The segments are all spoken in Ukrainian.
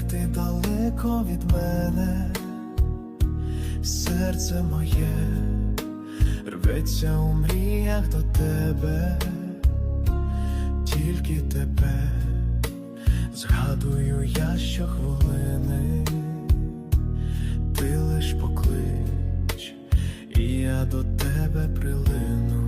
як ти далеко від мене, серце моє рветься у мріях до тебе, тільки тебе згадую я щохвилини, ти лиш поклич, і я до тебе прилину.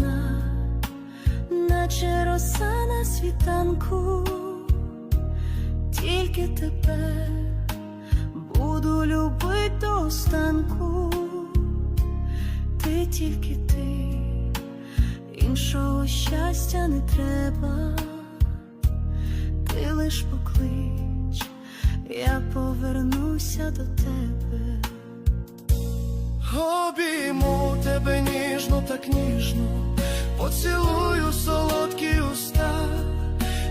Одна, наче роса на світанку, тільки тебе буду любити до останку, ти тільки ти, іншого щастя не треба, ти лиш поклич, я повернуся до тебе. Обійму тебе ніжно, так ніжно, поцілую солодкі уста,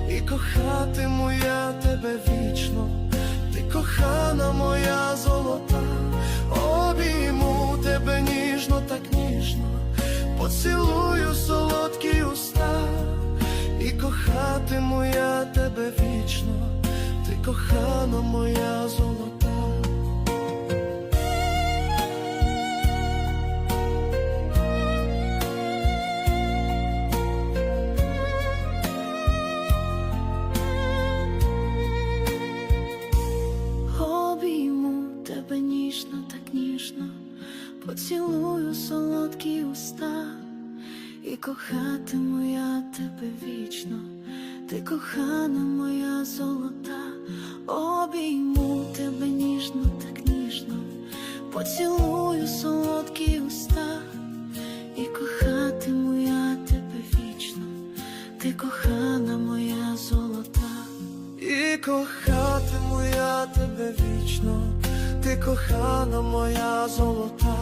і кохатиму я тебе вічно, ти кохана моя золота, обійму тебе ніжно, так ніжно, поцілую солодкі уста, і кохатиму я тебе вічно, ти кохана моя золота. Поцілую солодкі уста, і кохатиму я тебе вічно, ти кохана моя золота, обійму тебе ніжно, так ніжно, поцілую солодкі уста, і кохатиму я тебе вічно, ти кохана моя золота. І кохатиму я тебе вічно, ти кохана моя золота.